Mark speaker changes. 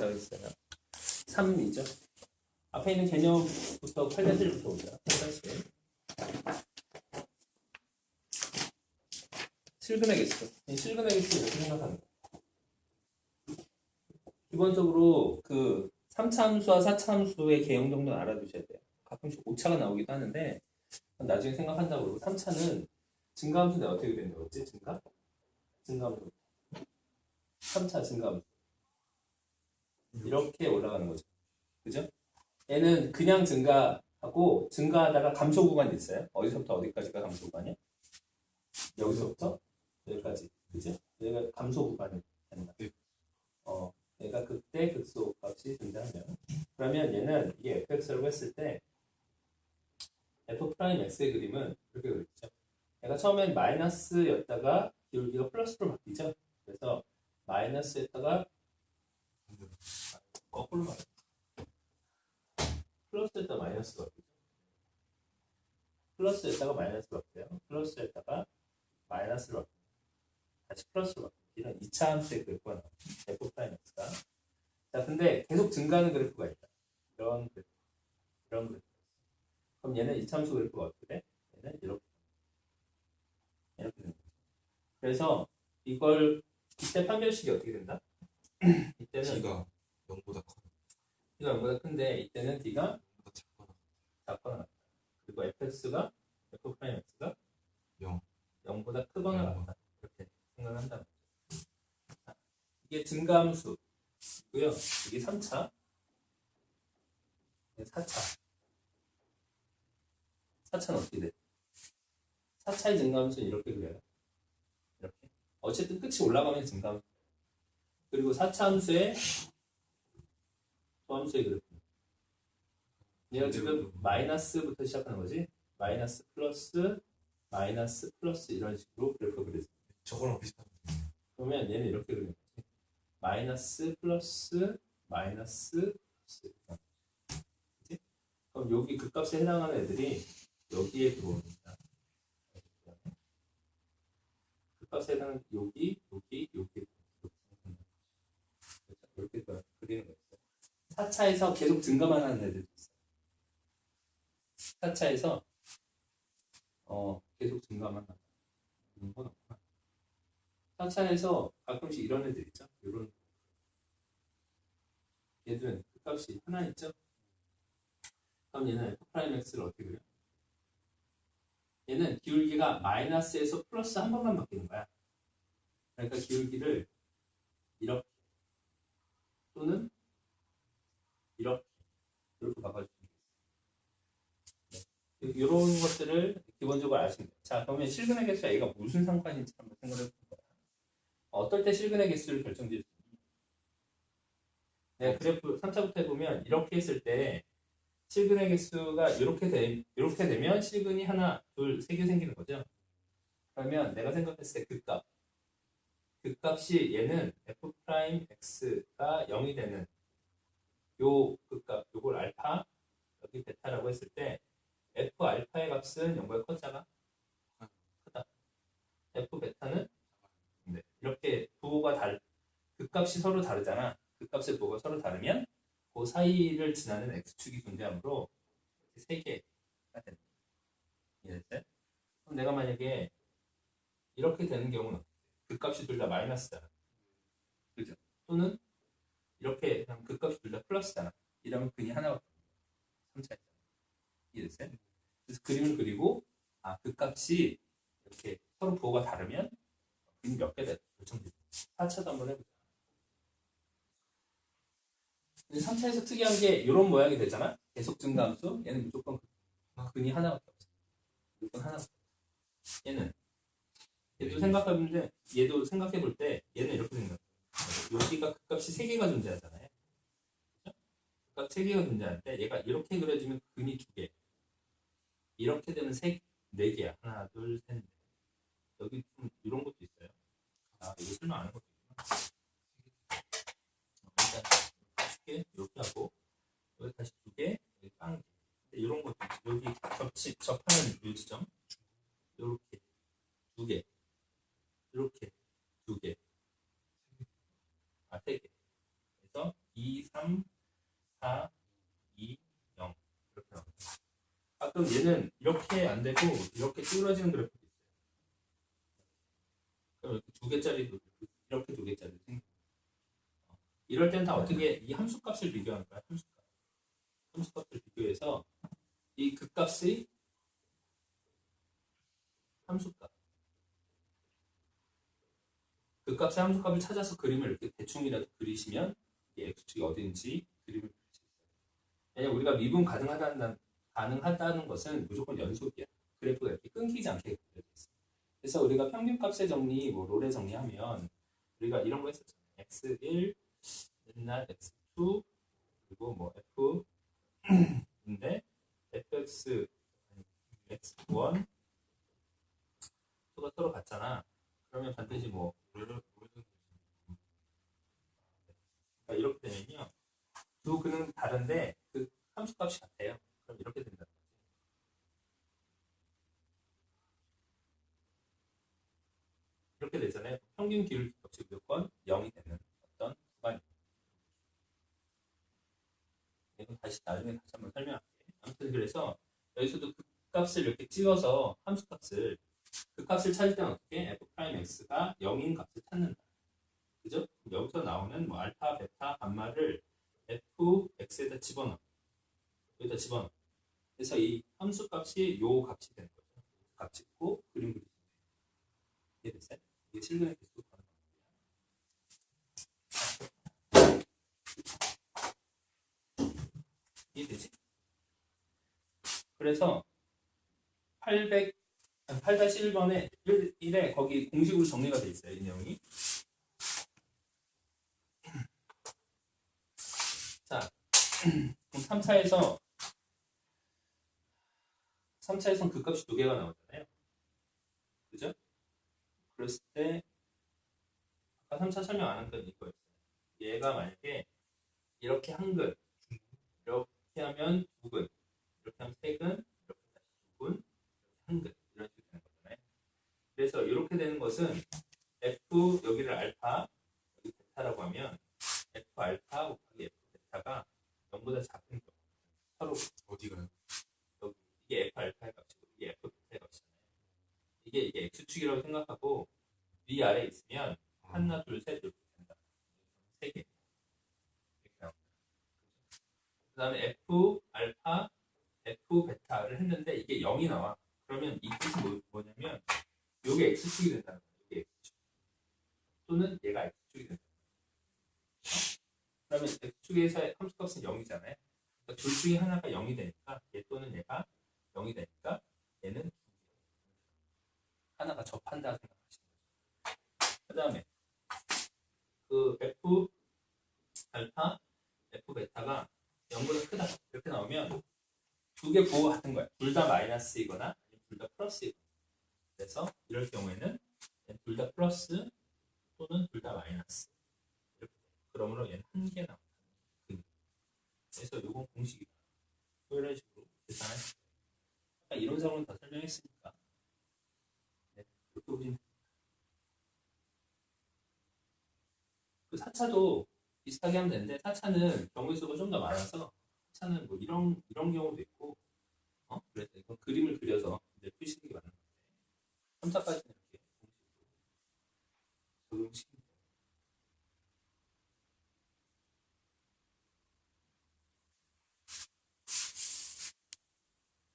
Speaker 1: x라고 했어요. 3이죠. 앞에 있는 개념부터 8-1부터 보자. 8-1. 실근의 개수. 이 실근의 개수 이렇게 거예요. 기본적으로 그 3차 함수와 4차 함수의 개형 정도는 알아두셔야 돼요. 가끔씩 오차가 나오기도 하는데 나중에 생각한다고 그러고 3차는 증가함수는 어떻게 된다고 했지? 증가? 증가함수. 3차 증가함수. 이렇게 올라가는 거죠. 그죠? 얘는 그냥 증가하고 증가하다가 감소 구간이 있어요. 어디서부터 어디까지가 감소 구간이야? 여기서부터 여기까지. 그죠? 여기가 감소 구간이 된다.
Speaker 2: 네.
Speaker 1: 어, 얘가 그때 극소 값이 된다면 그러면 얘는 이게 fx라고 했을 때 f 프라임 x의 그림은 이렇게 그렸죠. 얘가 처음엔 마이너스였다가 기울기가 플러스로 바뀌죠. 그래서 마이너스였다가 거꾸로 가 플러스였다가 마이너스가 바뀌죠. 플러스였다가 마이너스로 바뀌어요. 플러스였다가 마이너스로 바뀌어요. 다시 플러스로 바뀌어요. 이런 2차 함수의 그래프가 프라임 x가. 자, 근데 계속 증가하는 그래프가 있다. 이런 그래프. 이런 그래프. 그럼 얘는 2차 함수 그래프가 어떻게 돼? 얘는 이렇게. 이렇게 거죠. 그래서 이걸 이때 판별식이 어떻게 된다? 이때는
Speaker 2: D가 0보다 커
Speaker 1: D가 0보다 큰데 이때는 D가
Speaker 2: 0보다 작거나
Speaker 1: 작거나. 그리고 fx가 f 프라임 x가
Speaker 2: 0
Speaker 1: 0보다 크거나
Speaker 2: 영.
Speaker 1: 같다. 이렇게. 자, 이게 증가함수고요. 이게 3차, 4차. 4차는 어떻게 돼? 4차의 증가함수는 이렇게 그려요. 이렇게. 어쨌든 끝이 올라가면 증가함수. 그리고 4차 함수의 소함수의 그래프. 얘가 지금 마이너스부터 시작하는 거지. 마이너스 플러스 마이너스 플러스 이런 식으로 그래프 그리죠.
Speaker 2: 저거랑 비슷한
Speaker 1: 그러면 얘는 이렇게 그리는 거지. 마이너스 플러스 마이너스 플러스. 그럼 여기 그 값에 해당하는 애들이 여기에 들어옵니다. 그 값에 해당하는 여기, 여기, 여기 이렇게 그렇죠? 그리는 거죠. 4차에서 계속 증가만 하는 애들도 있어요. 4차에서 어, 계속 증가만 하는 음, 건 없구나. 4차에서 가끔씩 이런 애들 있죠? 이런 얘들은 그 값이 하나 있죠? 그럼 얘는 x를 어떻게 그려? 얘는 기울기가 마이너스에서 플러스 한 번만 바뀌는 거야. 그러니까 기울기를 이렇게 또는 이렇게 이렇게 바꿔주시면 돼요. 네. 이런 것들을 기본적으로 아시면. 자, 그러면 실근의 개수와 얘가 무슨 상관인지 한번 생각해 볼 거야. 어떨 때 실근의 개수를 결정지을 수 그래프 3차부터 해보면 이렇게 했을 때 실근의 개수가 이렇게 되, 이렇게 되면 실근이 하나, 둘, 세 개 생기는 거죠. 그러면 내가 생각했을 때그 값, 그 값이 얘는 f 프라임 x가 0이 되는 요그 값, 요걸 알파, 여기 베타라고 했을 때 f 알파의 값은 0보다 커잖아. 크다. f 베타는 네. 이렇게 부호가 다르, 그 값이 서로 다르잖아. 그 값의 부호가 서로 다르면 그 사이를 지나는 x축이 존재하므로 세 개가 된다. 이해됐어요? 그럼 내가 만약에 이렇게 되는 경우는 그 값이 둘 다 마이너스잖아. 그죠? 또는 이렇게 그 플러스잖아. 이러면 근이 하나밖에 없는 3차 있잖아. 이해됐어요? 그래서 그림을 그리고 아, 그 값이 이렇게 서로 부호가 다르면 근이 몇개 된다. 결정되죠. 4차도 한번 해보자. 근데 3차에서 특이한 게 이런 모양이 되잖아. 계속 증가함수. 얘는 무조건 근이 하나밖에 없어. 무조건 하나밖에 없어. 얘는 얘도 생각해보는데 얘도 생각해 볼 때 얘는 이렇게 생각해. 여기가 그 값이 세 개가 존재하잖아요. 그값세 개가 때 얘가 이렇게 그려지면 근이 두 개. 이렇게 되면 세, 네 개야. 하나, 둘, 셋, 넷. 여기 좀 이런 것도 있어요. 아, 이거 설명 안 한 것도 있구나. 어, 일단 쉽게 이렇게 하고 여기 다시 두 개, 여기 빵 개. 근데 이런 것도. 여기 접치 접하는 요 지점 이렇게 두 개, 이렇게 두 개, 아세 개. 그래서 2, 2, 3, 4, 2, 0 이렇게 나옵니다. 가끔 얘는 이렇게 안 되고 이렇게 찌그러지는 그래프도 있어요. 그럼 이렇게 두 개짜리도 이렇게 두 개짜리 생겨. 어, 이럴 땐 다 어떻게 이 함수값을 비교하는 거야? 함수값. 함수값을 비교해서 이 극값의 함수값. 극값의 함수값을 찾아서 그림을 이렇게 대충이라도 그리시면 이 x축이 어딘지 그림을. 왜냐면 우리가 미분 가능하다는 가능하다는 것은 무조건 연속이야. 그래프가 이렇게 끊기지 않게 그려져 있어. 그래서 우리가 평균값의 정리, 뭐 롤의 정리하면 우리가 이런 거 했었잖아요. x1, 옛날 x2, 그리고 뭐 f 인데 fx, x1 가 서로 같잖아. 그러면 반드시 뭐 그러니까 이렇게 되면요. 두 근은 다른데 그 함수값이 같아요. 그럼 이렇게 된다. 이렇게 되잖아요. 평균 기울 값이 무조건 0이 되는 어떤 구간이. 이건 다시 나중에 다시 한번 설명할게. 아무튼 그래서 여기서도 그 값을 이렇게 찍어서 함수값을 그 값을 찾을 때는 어떻게 f 프라임 x가 0인 값을 찾는다. 그죠? 여기서 나오는 뭐 알파, 베타, 감마를 f, x에다 집어넣어. 여기다 집어넣어. 그래서 이 함수 값이 요 값이 되는 거죠. 값 찍고 그림 그리시면. 이해됐어요? 이게 실근의 구하는 방법이야. 이해되지? 그래서 800 8-1번에 1에 거기 공식으로 정리가 돼 있어요. 이 내용이. 자, 그럼 3차에서 3차에선 그 값이 두 개가 나오잖아요. 그죠? 그랬을 때 아까 3차 설명 안 한 건 이거였어요. 얘가 만약에 이렇게 한 근, 이렇게 하면 두 근, 이렇게 하면 세 근, 이렇게 다시 두 근, 한 근. 이런 식으로 되는 거잖아요. 그래서 이렇게 되는 것은 f 여기를 알파 여기 베타라고 하면 f 알파 곱하기 f 베타가 0보다 작은 경우 서로
Speaker 2: 어디가요?
Speaker 1: 이게 f 알파의 값이고 이게 f 베타의 값이잖아요. 이게 이게 x축이라고 생각하고 위 아래 있으면 하나 둘셋 이렇게 된다. 세 개. 그 다음에 f 알파 f 베타를 했는데 이게 0이 나와. 그러면 이 뜻이 뭐, 뭐냐면 요게 x축이 된다는 거예요. 이게 x축. 또는 얘가 x축이 된다. 그러면 x축에서의 함수값은 0이잖아요. 그러니까 둘 중에 하나가 0이 되니까 얘 또는 얘가 0이 되니까 얘는 하나가 접한다 생각하시면. 그 다음에 그 f 알파 f 베타가 0보다 크다 이렇게 나오면 두 개 부호가 같은 거야. 둘 다 마이너스이거나 둘 다 플러스이거나. 그래서 이럴 경우에는 둘 다 플러스 또는 둘 다 마이너스. 이렇게 돼. 그러므로 얘는 한 개 나온다. 그. 그래서 이건 공식이다. 뭐 이런 식으로 계산할 수 있어요. 아까 이론상으로 다 설명했으니까. 네, 이렇게 보시면 됩니다. 그 4차도 비슷하게 하면 되는데 4차는 경우의 수가 좀 더 많아서 4차는 뭐 이런 이런 경우도 있고 어? 그래서 이건 그림을 그려서 이제 푸시는 게 맞는 것 같아요. 3차까지는